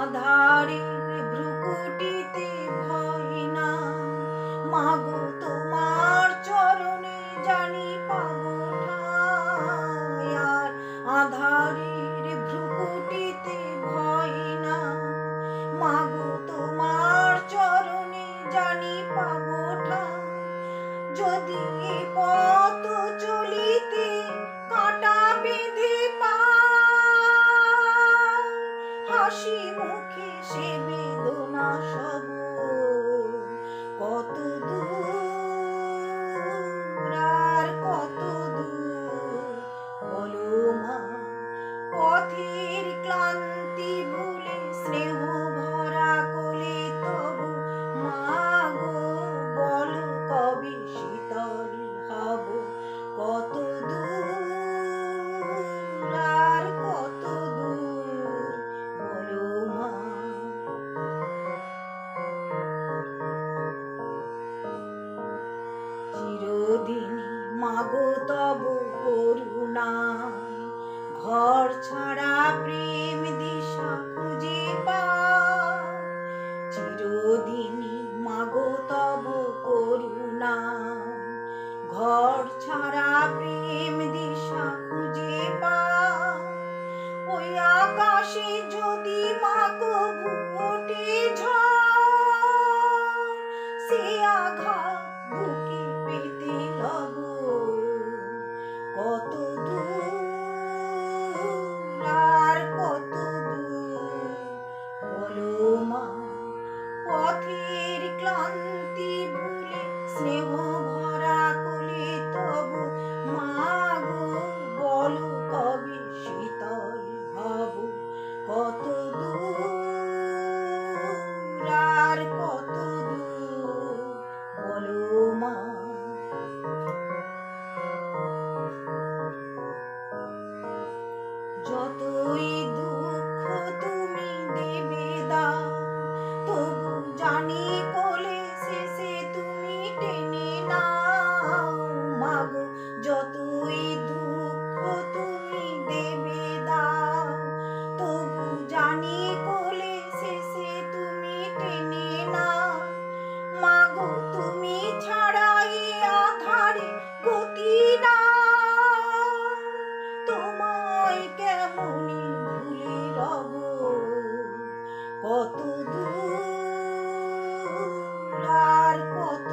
আধারে ভ্রুকুটিতে ভয় না মাগো তোমার মুখে সে বেদনা সব কত মাগো তব করুণা। ঘর ছাড়া প্রেম দিশা খুঁজে মাগো করুণা। ঘর ছাড়া প্রেম দিশা খুঁজে পায় ওই আকাশে যদি মাগো যতই দুঃখ তুমি দেবে দাও, তবু জানি কোলে শেষে তুমি টেনে না মাগো, তুমি ছাড়াই আধারে গতি না তোমায় কেমন ভুলে রব? কত দূর, আর কত